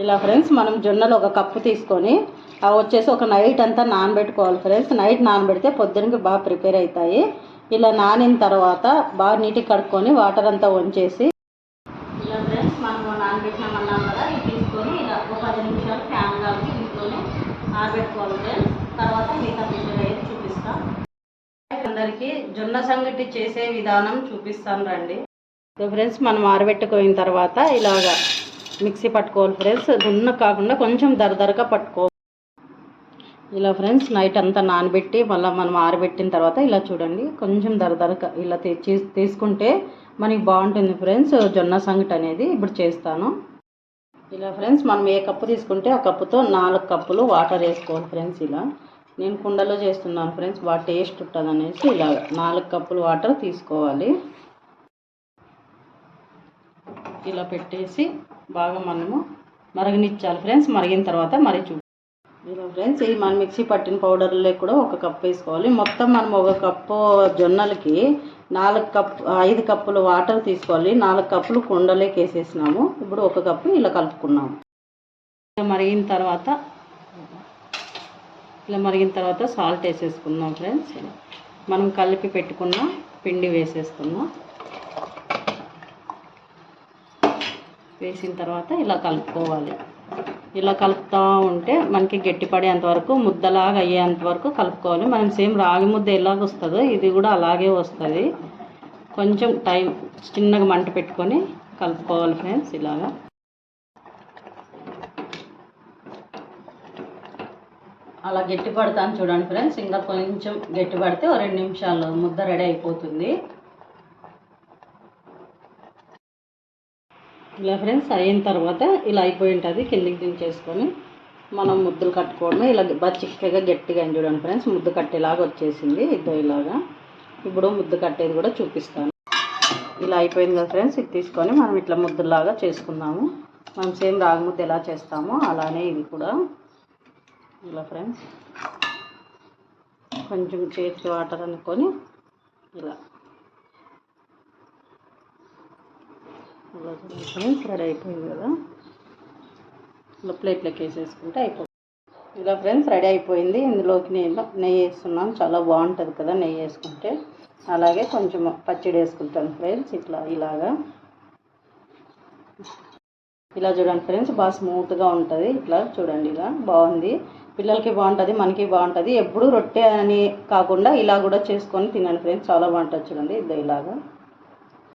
ఇలా ఫ్రెండ్స్ మనం జొన్నలు ఒక కప్పు తీసుకొని అవి వచ్చేసి ఒక నైట్ అంతా నానబెట్టుకోవాలి ఫ్రెండ్స్. నైట్ నానబెడితే పొద్దునకి బాగా ప్రిపేర్ అవుతాయి. ఇలా నానిన తర్వాత బాగా నీటికి కడుక్కొని వాటర్ అంతా వంచేసి ఇలా ఫ్రెండ్స్ మనం నానబెట్టినామన్నాం కదా ఇది తీసుకొని ఇలా ఒక పది నిమిషాలు ఫ్యాన్ కలిపి ఇంట్లోనే నానబెట్టుకోవాలి ఫ్రెండ్స్. తర్వాత మిగతా ప్రిపేర్ అయ్యేది చూపిస్తాం. అందరికీ జొన్న సంగటి చేసే విధానం చూపిస్తాను రండి. సో ఫ్రెండ్స్ మనం ఆరబెట్టుకోయిన తర్వాత ఇలాగా మిక్సీ పట్టుకోవాలి ఫ్రెండ్స్. దున్న కాకుండా కొంచెం దరదరగా పట్టుకో. ఇలా ఫ్రెండ్స్ నైట్ అంతా నానబెట్టి మళ్ళీ మనం ఆరబెట్టిన తర్వాత ఇలా చూడండి. కొంచెం దరదరగా ఇలా తీసుకుంటే మనకి బాగుంటుంది ఫ్రెండ్స్. జొన్న సంగటి అనేది ఇప్పుడు చేస్తాను. ఇలా ఫ్రెండ్స్ మనం ఏ కప్పు తీసుకుంటే ఆ కప్పుతో నాలుగు కప్పులు వాటర్ వేసుకోవాలి ఫ్రెండ్స్ ఇలా. నేను కుండలో చేస్తున్నాను ఫ్రెండ్స్. బాగా టేస్ట్ ఉంటుంది అనేసి ఇలా నాలుగు కప్పులు వాటర్ తీసుకోవాలి. ఇలా పెట్టేసి బాగా మనము మరగనిచ్చాలి ఫ్రెండ్స్. మరిగిన తర్వాత మరి చూ ఇలా ఫ్రెండ్స్ ఈ మన మిక్సీ పట్టిన పౌడర్లో కూడా ఒక కప్ వేసుకోవాలి. మొత్తం మనం ఒక కప్పు జొన్నలకి నాలుగు కప్ ఐదు కప్పులు వాటర్ తీసుకోవాలి. నాలుగు కప్పులు కుండలోకి వేసేసినాము. ఇప్పుడు ఒక కప్పు ఇలా కలుపుకున్నాము. ఇలా మరిగిన తర్వాత ఇలా మరిగిన తర్వాత సాల్ట్ వేసేసుకుందాం ఫ్రెండ్స్. మనం కలిపి పెట్టుకున్న పిండి వేసేసుకుందాం. వేసిన తర్వాత ఇలా కలుపుకోవాలి. ఇలా కలుపుతూ ఉంటే మనకి గట్టిపడేంత వరకు ముద్దలాగా అయ్యేంత వరకు కలుపుకోవాలి. మనం సేమ్ రాగి ముద్ద ఎలాగ వస్తుందో ఇది కూడా అలాగే వస్తుంది. కొంచెం టైం చిన్నగా మంట పెట్టుకొని కలుపుకోవాలి ఫ్రెండ్స్ ఇలాగా. అలా గట్టి పడతాను చూడండి ఫ్రెండ్స్. ఇంకా కొంచెం గట్టి పడితే రెండు నిమిషాలు ముద్ద రెడీ అయిపోతుంది. ఇలా ఫ్రెండ్స్ అయిన తర్వాత ఇలా అయిపోయి ఉంటుంది. కిందికి దించేసుకొని మనం ముద్దలు కట్టుకోవడమే. ఇలా బాగా చిక్కగా గట్టిగా అని చూడండి ఫ్రెండ్స్. ముద్ద కట్టేలాగా వచ్చేసింది. ఇద్దరు ఇలాగా. ఇప్పుడు ముద్ద కట్టేది కూడా చూపిస్తాను. ఇలా అయిపోయింది కదా ఫ్రెండ్స్. ఇది తీసుకొని మనం ఇట్లా ముద్దలాగా చేసుకుందాము. మనం సేమ్ రాగి ముద్ద ఎలా చేస్తామో అలానే ఇది కూడా. ఇలా ఫ్రెండ్స్. కొంచెం చేతికి వాటర్ అనుకొని ఇలా. ఇలా ఫ్రెండ్స్ రెడీ అయిపోయింది కదా. ఇలా ప్లేట్లోకి వేసేసుకుంటే అయిపోతుంది ఇలా ఫ్రెండ్స్ రెడీ అయిపోయింది. ఇందులోకి నేను నెయ్యి వేస్తున్నాను. చాలా బాగుంటుంది కదా నెయ్యి వేసుకుంటే. అలాగే కొంచెం పచ్చడి వేసుకుంటాను ఫ్రెండ్స్ ఇట్లా ఇలాగా. ఇలా చూడండి ఫ్రెండ్స్ బాగా స్మూత్గా ఉంటుంది. ఇట్లా చూడండి ఇలా బాగుంది. పిల్లలకి బాగుంటుంది మనకి బాగుంటుంది. ఎప్పుడు రొట్టె అని కాకుండా ఇలా కూడా చేసుకొని తినండి ఫ్రెండ్స్ చాలా బాగుంటుంది చూడండి. ఇద్దరు ఇలాగా.